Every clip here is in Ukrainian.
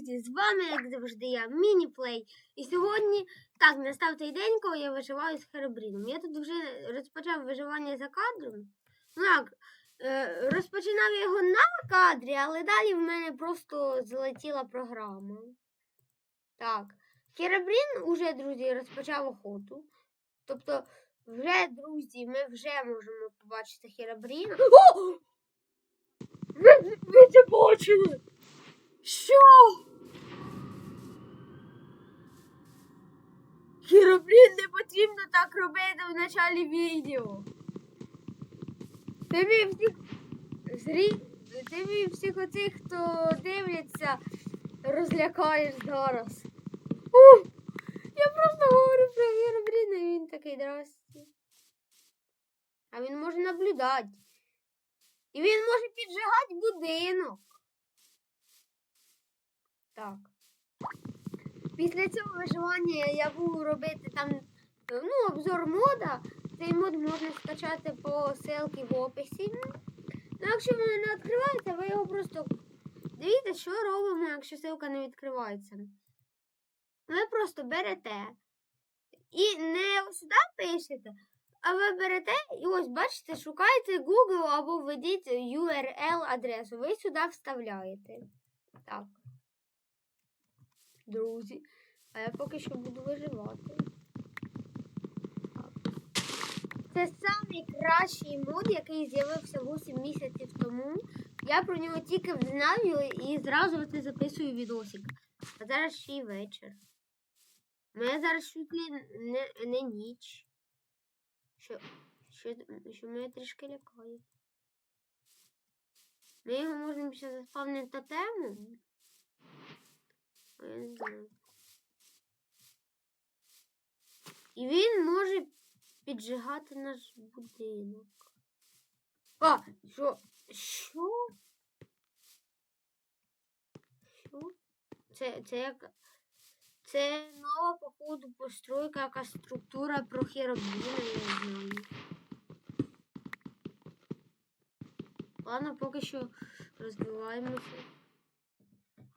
друзі! З вами, як завжди, я Мініплей. І сьогодні так настав той день, коли я виживаю з Херебріном. Я тут вже розпочав виживання за кадром. Ну як, е, розпочинав його на кадрі, але далі в мене просто залетіла програма. Так, Херебрін уже, друзі, розпочав охоту. Тобто, вже, друзі, ми вже можемо побачити Херебріна. Ви, ви це бачили? Що? Хіроблін не потрібно так робити в началі відео. Ти мій всіх зрі... Ти мій всіх оцих, хто дивляться, розлякаєш зараз. Ух! Я просто говорю про Хіробліна, і він такий здрасте. А він може наблюдати. І він може піджигати будинок. Так. Після цього виживання я буду робити там ну, обзор мода. Цей мод можна скачати по ссылці в описі. Ну, якщо воно не відкривається, ви його просто дивіться, що робимо, якщо ссылка не відкривається. Ви просто берете і не сюди пишете, а ви берете і ось бачите, шукаєте Google або введіть URL адресу. Ви сюди вставляєте. Так. Друзі. А я поки що буду виживати. Так. Це найкращий мод, який з'явився 8 місяців тому. Я про нього тільки знав і зразу це записую відосик. А зараз ще й вечір. У мене зараз чуть ли не, не ніч. Що, що, що мене трішки лякає. Ми його можемо ще заспавнити тотемом. А Я не знаю. І він може піджигати наш будинок. А, що? Що? Що? Це, це як. Це нова, походу, постройка, яка структура про херобіна, я знаю. Ладно, поки що розвиваємося.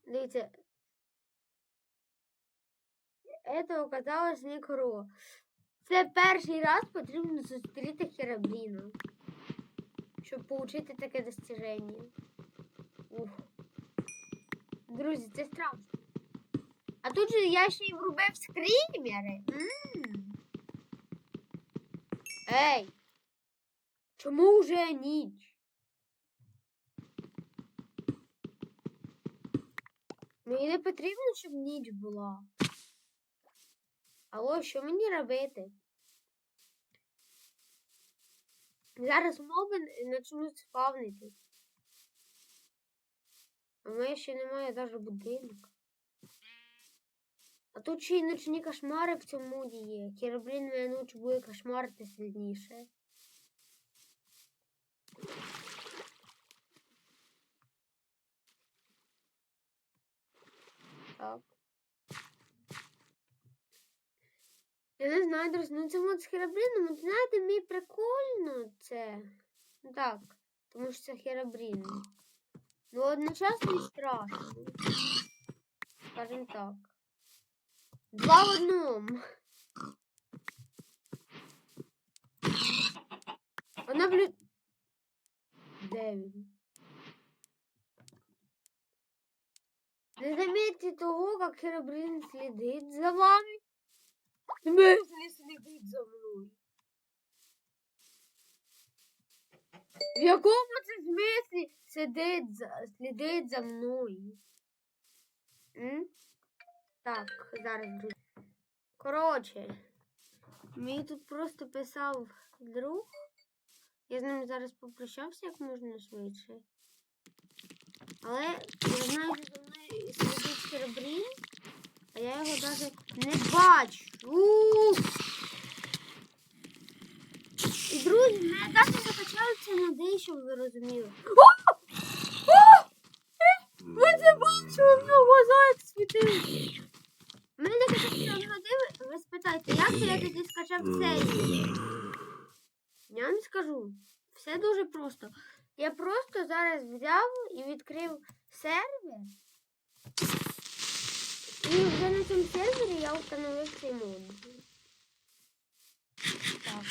Дивіться. Это оказалось не коро. Це перший раз потрібно зустріти херабріна, щоб отримати таке достіження. Ух. Друзі, це страшно. А тут же я ще й врубив скримери. М. Ей! Чому вже ніч? Мені не потрібно, щоб ніч була. Алло, що мені робити? Зараз моби почнуть спавнити. А в мене ще немає навіть будинок. А тут ще й ночні кошмари в цьому моді є. Хероблін мене ночі буде кошмарити сильніше. Так. Я не знаю, друзі, ну це мод з херобріном, от знаєте, мені прикольно це. Ну так, тому що це херобрін. Ну одночасно і страшно. Скажем так. Два в одному. Вона блю... Де він? Не замітьте того, як Херобрин слідить за вами. В смысле слідить за мною? В якому це смислі сидить за, слідить за мною? М? Так, зараз, друзі. Коротше, мені тут просто писав друг. Я з ним зараз попрощався як можна швидше. Але я знаю, що за мною слідить Херобрін, а я його навіть не бачу. І друзі, мене так закачаються ноди, щоб ви розуміли. О! Ви це бачили, в нього як світили. Мене закачався ви- ви спитайте, як це я тоді скачав цей? Я вам скажу. Все дуже просто. Я просто зараз взяв і відкрив сервер. І вже на цьому сервері я встановив цей мод. Так.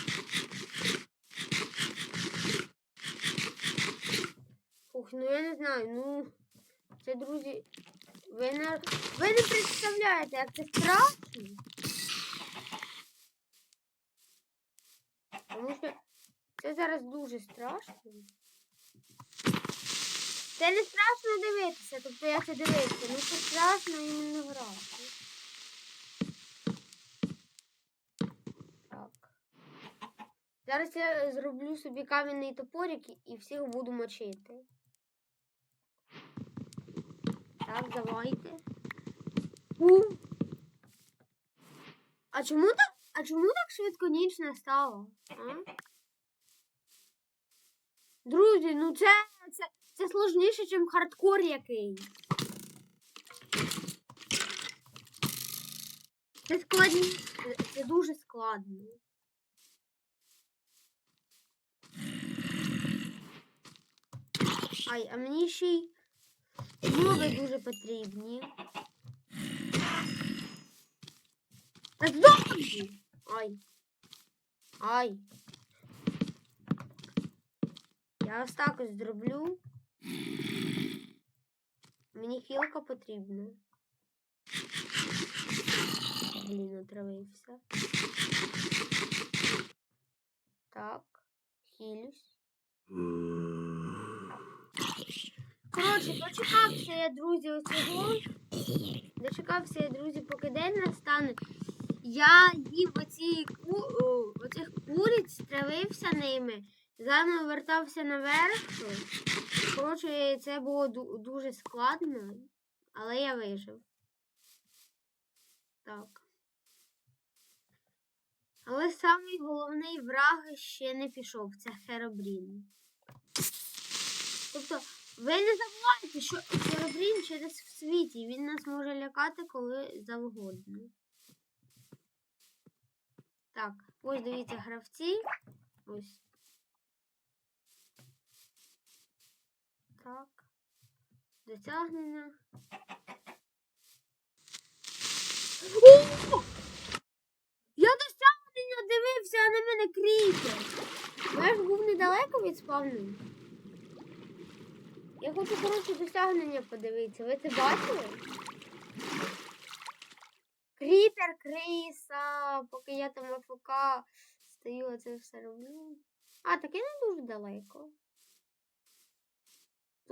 Ух, ну я не знаю, ну це друзі. Ви не, ви не представляєте, як це страшно. Тому що це зараз дуже страшно. Це не страшно дивитися, тобто як це дивитися, ну це страшно іменно грати. Так. Зараз я зроблю собі кам'яний топорик і- всіх буду мочити. Так, давайте. У. А чому так? А чому так швидко ніч настала? А? Друзі, ну це, це, це сложніше, ніж хардкор який. Це складніше. Це, дуже складно. Ай, а мені ще й мови дуже потрібні. Та здохни! Ай. Ай. Я ось так ось зроблю. Мені хілка потрібна. Блін, отравився. Так, хілюсь. Коротше, дочекався я, друзі, оцього. Дочекався я, друзі, поки день настане. Я їв оці ку... оцих куриць, травився ними, заново вертався наверх. Коротше, це було дуже складно, але я вижив. Так. Але самий головний враг ще не пішов, це Херобрін. Тобто, ви не забувайте, що Херобрін через в світі, він нас може лякати коли завгодно. Так, ось дивіться гравці. Ось. Так. Досягнення. О! Я досягнення дивився, а на мене кріпер. Я ж був недалеко від спавну. Я хочу, коротше, досягнення подивитися. Ви це бачили? Кріпер, криса, поки я там АФК стою, оце все роблю. А, таке не дуже далеко.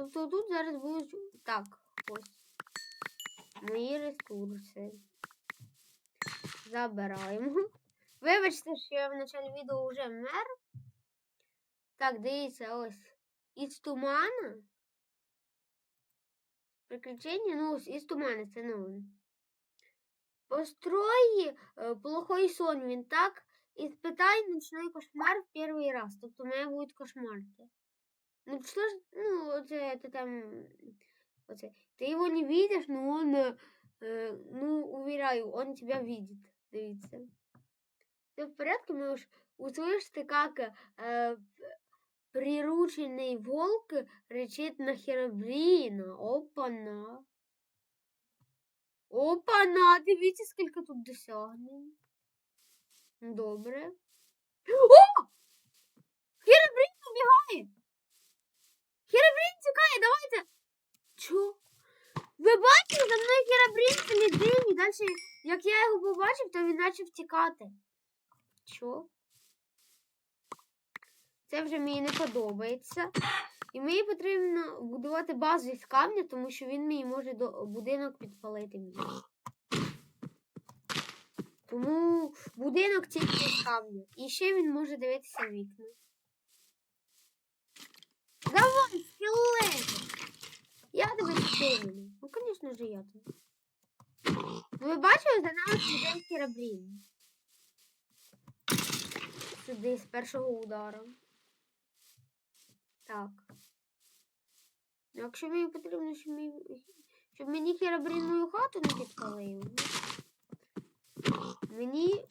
Тобто тут зараз будуть. Так, ось. Мої ресурси. Забираємо. Вибачте, що я в началі відео вже мер. Так, дивіться, ось. Із тумана. Приключення, ну ось із тумана, це нове. Построй е, плохой сон, він так. Испытай ночной кошмар в первый раз. Тобто мене будуть кошмарити. Ну что ж, ну, оце, это там, оце. Ты его не видишь, но он, э, э, ну, уверяю, он тебя видит. Дивіться. Все в порядке, мы уж услышите, как э, прирученный волк рычит на Херобрина. Опа-на. Опа-на, дивіться, скільки тут досягнень. Добре. О! Херобрин убігає! Херобрин тікає, давайте. Чо? Ви бачите, за мною Херобрин слідив і далі, як я його побачив, то він почав тікати. Чо? Це вже мені не подобається. І мені потрібно будувати базу із камня, тому що він мені може до будинок підпалити мій. Тому будинок тільки з камня. І ще він може дивитися вікна. Давай, скелет! Я тебе скину. Ну, звісно ж, я. Ну, ви бачили, за нами йде Херобрін. Сюди з першого удару. Так. Ну, Якщо мені потрібно, щоб, мій... щоб мені Херобрін мою хату не підпалив. Мені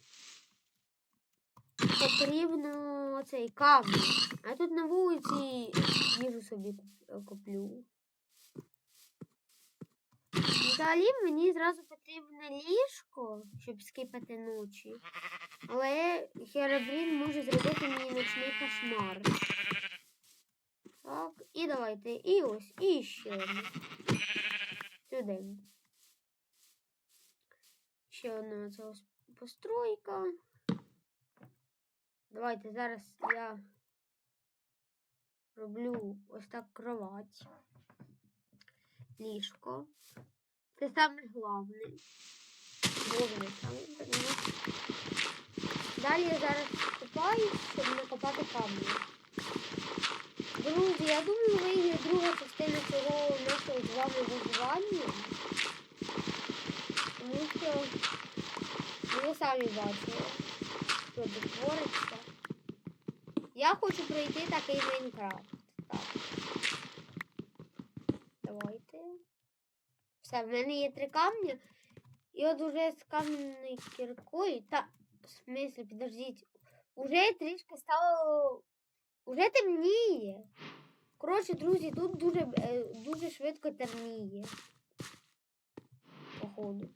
потрібно цей камінь. А тут на вулиці їжу собі куплю. взагалі мені зразу потрібне ліжко, щоб скипати ночі. Але Херабрін може зробити мені ночний кошмар. Так, і давайте. І ось, і ще одне. Сюди. Ще одна ця постройка. Давайте зараз я роблю ось так кровать. Ліжко. Це саме головне. Головне саме. Далі я зараз копаю, щоб не копати камні. Друзі, я думаю, вийде друга частина цього нашого з вами виживання. Тому що ви самі бачили, що твориться. Я хочу пройти такий Майнкрафт. Так. Давайте. Все, в мене є три камні. І от уже з кам'яною кіркою. Та, в смислі, підождіть. Уже трішки стало. Уже темніє. Коротше, друзі, тут дуже, е, дуже швидко темніє. Походу.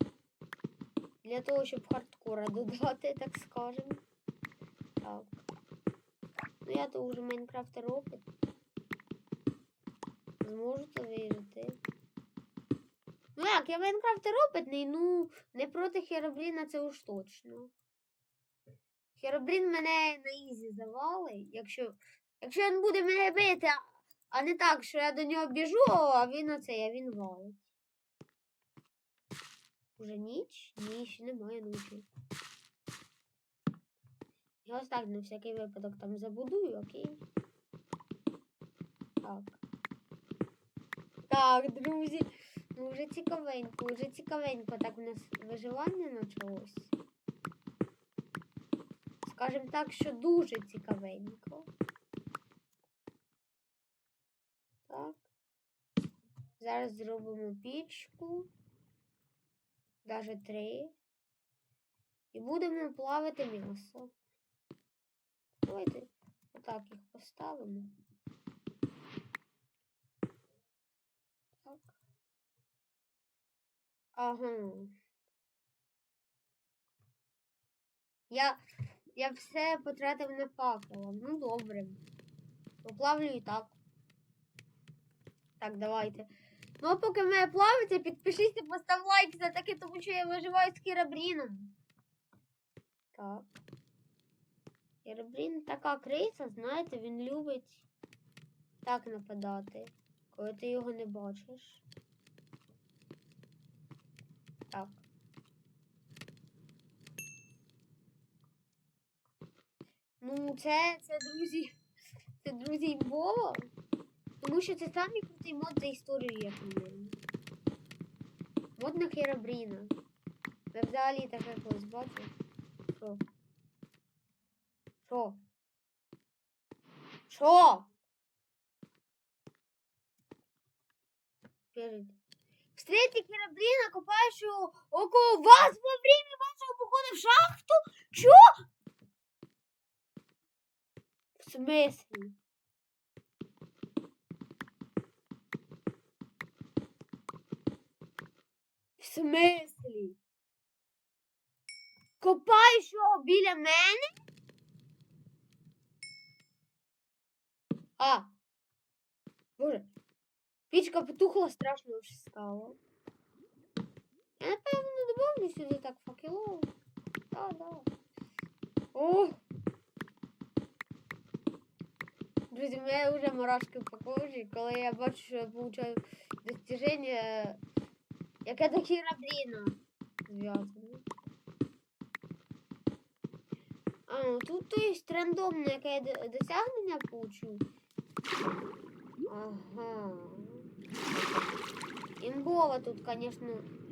Для того, щоб хардкора додати, так скажемо. Так. Ну я то вже Майнкрафт робить. Зможу то вижити. Ну як, я Майнкрафт робитний, ну не проти Херобріна це уж точно. Херобрін мене на ізі завалить, якщо, якщо він буде мене бити, а- не так, що я до нього біжу, а він оце, а він валить. Уже ніч? Ні, ще немає ночі. Я ось так на всякий випадок там забудую, окей? Так. Так, друзі. Ну вже цікавенько, вже цікавенько так у нас виживання почалось. Скажем так, що дуже цікавенько. Так. Зараз зробимо пічку. Даже три. І будемо плавити м'ясо. Давайте отак їх поставимо. Так. Ага. Я, я все потратив на факела. Ну добре. Поплавлю і так. Так, давайте. Ну, а поки ви плавите, підпишіться, постав лайк за таке, тому що я виживаю з Кірабріном. Так. Кірабрін така криса, знаєте, він любить так нападати, коли ти його не бачиш. Так. Ну, це, це друзі. Це друзі імбово. Тому що це самий крутий мод за історію, як мінімум. Мод на Херабріна. Ви взагалі таке колись бачили? Що? Що? Встретьте Херабріна, копаючого около вас во время вашого походу в шахту? Чо? В смысле? В смислі? Копаючого біля мене? А. Боже. Пічка потухла, страшно вже стало. Я напевно добавлю сюди так факелов. Да, да. О! Друзі, у мене вже мурашки по кожі, коли я бачу, що я получаю достіження, яке до Хірабліна зв'язане. А, ну тут то є рандомне яке я до- досягнення получу. Ага. Імбова тут, звісно,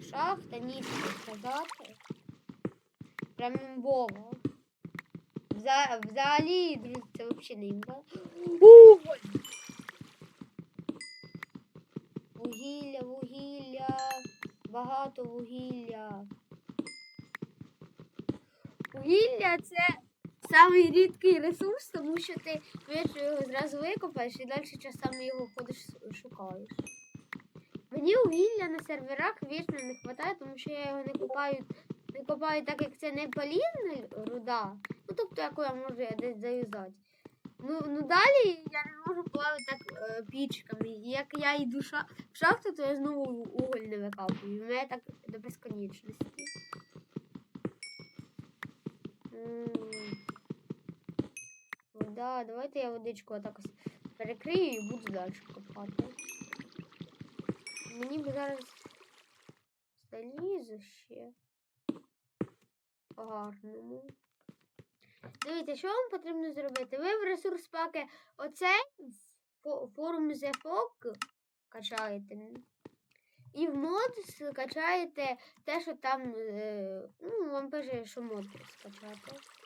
шахта, нічого сказати. Прям імбова. Вза- Взагалі, друзі, це взагалі не. Уголь! Вугілля, вугілля, багато вугілля. Вугілля це самий рідкий ресурс, тому що ти швидше його зразу викопаєш і далі часами його ходиш шукаєш. Мені вугілля на серверах вічно не вистачає, тому що я його не купаю, не копаю так, як це не полізна руда. Ну тобто, яку я можу я десь заюзати. Ну, ну далі я не можу плавати так е, пічками. Як я йду в шахту, то я знову уголь не викапую. В мене так до безконечності. М. Вода, давайте я водичку отак ось перекрию і буду далі копати. Мені б зараз залізо ще. По-гарному. Дивіться, що вам потрібно зробити? Ви в ресурс паки оцей фо- форум ZFOG качаєте. І в мод скачаєте те, що там. Е, ну, вам пише, що мод скачати.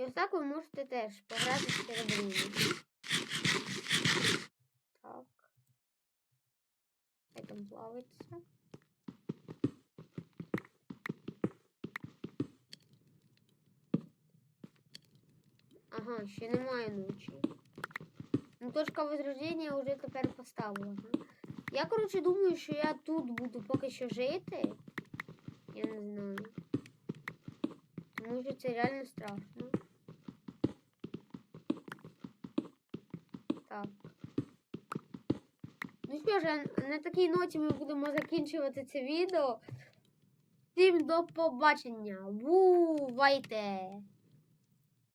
І ось так ви можете теж пограти в серебріні. Так. Хай там плавиться. Ага, ще немає ночі. Ну, точка возрождения вже тепер поставлена. Я, коротше, думаю, що я тут буду поки що жити. Я не знаю. Тому що це реально страшно. Так. Ну що ж, на такій ноті ми будемо закінчувати це відео. Всім до побачення. Бувайте!